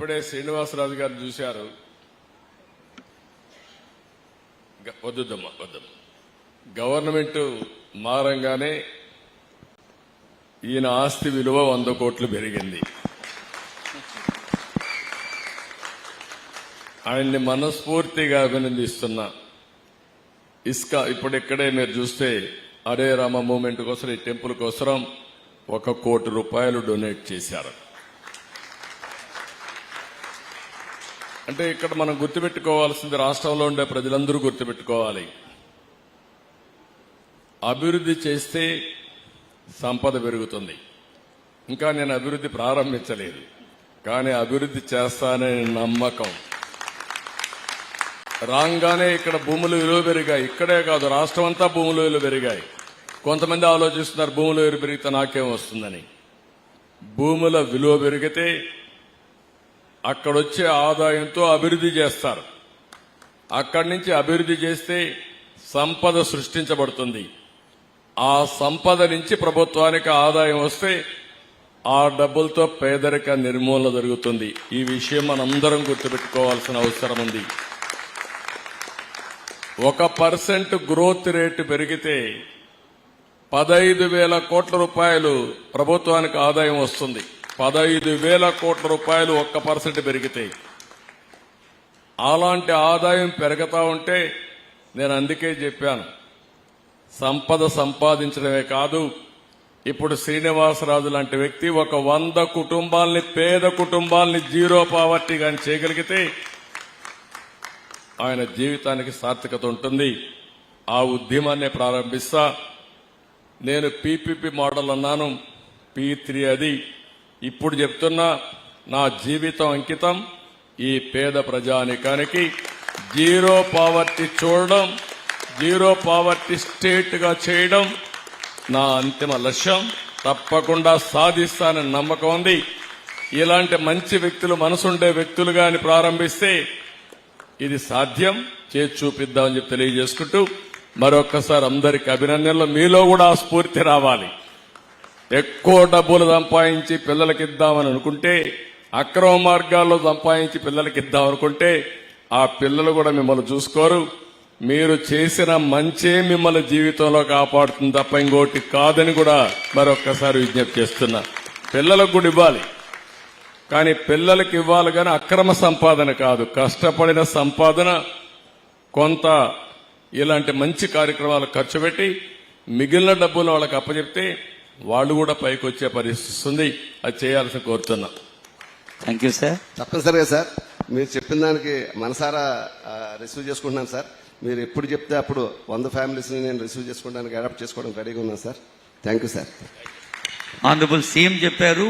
ఇప్పుడే శ్రీనివాసరాజు గారు చూశారు. గ- వద్దుద్దమ్మా వద్దమ్మా. గవర్నమెంట్ మారంగానే ఈయన ఆస్తి విలువ వంద కోట్లు పెరిగింది. ఆయన్ని మనస్ఫూర్తిగా అభినందిస్తున్నా. ఇస్కా ఇప్పుడు ఇక్కడే మీరు చూస్తే అరే రామ మూమెంట్ కోసం ఈ టెంపుల్ కోసం ఒక కోటి రూపాయలు డొనేట్ చేశారు. అంటే ఇక్కడ మనం గుర్తుపెట్టుకోవాల్సింది రాష్ట్రంలో ఉండే ప్రజలందరూ గుర్తుపెట్టుకోవాలి. అభివృద్ధి చేస్తే సంపద పెరుగుతుంది. ఇంకా నేను అభివృద్ధి ప్రారంభించలేదు. కానీ అభివృద్ధి చేస్తానే నమ్మకం. రాగానే ఇక్కడ భూములు విలువ పెరిగాయి. ఇక్కడే కాదు రాష్ట్రం అంతా భూములు విలువ పెరిగాయి. కొంతమంది ఆలోచిస్తున్నారు భూముల విలువ పెరిగితే నాకేం వస్తుందని. భూముల విలువ పెరిగితే అక్కడొచ్చే ఆదాయంతో అభివృద్ధి చేస్తారు. అక్కడి నుంచి అభివృద్ధి చేస్తే సంపద సృష్టించబడుతుంది. ఆ సంపద నుంచి ప్రభుత్వానికి ఆదాయం వస్తే ఆ డబ్బులతో పేదరిక నిర్మూలన జరుగుతుంది. ఈ విషయం మనందరం గుర్తుపెట్టుకోవాల్సిన అవసరం ఉంది. ఒక పర్సెంట్ గ్రోత్ రేటు పెరిగితే పదైదు వేల కోట్ల రూపాయలు ప్రభుత్వానికి ఆదాయం వస్తుంది. పదహైదు వేల కోట్ల రూపాయలు ఒక్క పర్సెంట్ పెరిగితే. అలాంటి ఆదాయం పెరుగుతా ఉంటే నేను అందుకే చెప్పాను సంపద సంపాదించడమే కాదు ఇప్పుడు శ్రీనివాసరాజు లాంటి వ్యక్తి ఒక వంద కుటుంబాల్ని పేద కుటుంబాల్ని జీరో పావర్టీ కానీ చేయగలిగితే ఆయన జీవితానికి సార్థకత ఉంటుంది. ఆ ఉద్యమాన్ని ప్రారంభిస్తా. నేను పీపీపీ మోడల్ అన్నాను పీ త్రీ అది. ఇప్పుడు చెప్తున్నా నా జీవితం అంకితం ఈ పేద ప్రజానికానికి జీరో పావర్టీ చూడడం జీరో పావర్టీ స్టేట్గా చేయడం నా అంతిమ లక్ష్యం. తప్పకుండా సాధిస్తానని నమ్మకం ఉంది. ఇలాంటి మంచి వ్యక్తులు మనసుండే వ్యక్తులు గాని ప్రారంభిస్తే ఇది సాధ్యం. చేసి చూపిద్దామని చెప్పి తెలియజేసుకుంటూ మరొక్కసారి అందరికి అభినందనలు. మీలో కూడా ఆ స్ఫూర్తి రావాలి. ఎక్కువ డబ్బులు సంపాదించి పిల్లలకి ఇద్దామని అనుకుంటే అక్రమ మార్గాల్లో సంపాదించి పిల్లలకి ఇద్దాం అనుకుంటే ఆ పిల్లలు కూడా మిమ్మల్ని చూసుకోరు. మీరు చేసిన మంచే మిమ్మల్ని జీవితంలో కాపాడుతుంది తప్ప ఇంకోటి కాదని కూడా మరొక్కసారి విజ్ఞప్తి చేస్తున్నా. పిల్లలకు కూడా ఇవ్వాలి. కానీ పిల్లలకి ఇవ్వాలి కానీ అక్రమ సంపాదన కాదు. కష్టపడిన సంపాదన కొంత ఇలాంటి మంచి కార్యక్రమాలు ఖర్చు పెట్టి మిగిలిన డబ్బులు వాళ్ళకి అప్పచెప్తే వాళ్ళు కూడా పైకి వచ్చే పరిస్థితి ఉంది అది చేయాల్సి కోరుతున్నా. థ్యాంక్ యూ సార్ తప్పనిసరిగా సార్ మీరు చెప్పిన దానికి మనసారా రిసీవ్ చేసుకుంటున్నాను సార్ మీరు ఎప్పుడు చెప్తే అప్పుడు వంద ఫ్యామిలీస్ని నేను రిసీవ్ చేసుకోవడానికి అడాప్ట్ చేసుకోవడానికి రెడీగా ఉన్నాను sir thank you sir honourable CM చెప్పారు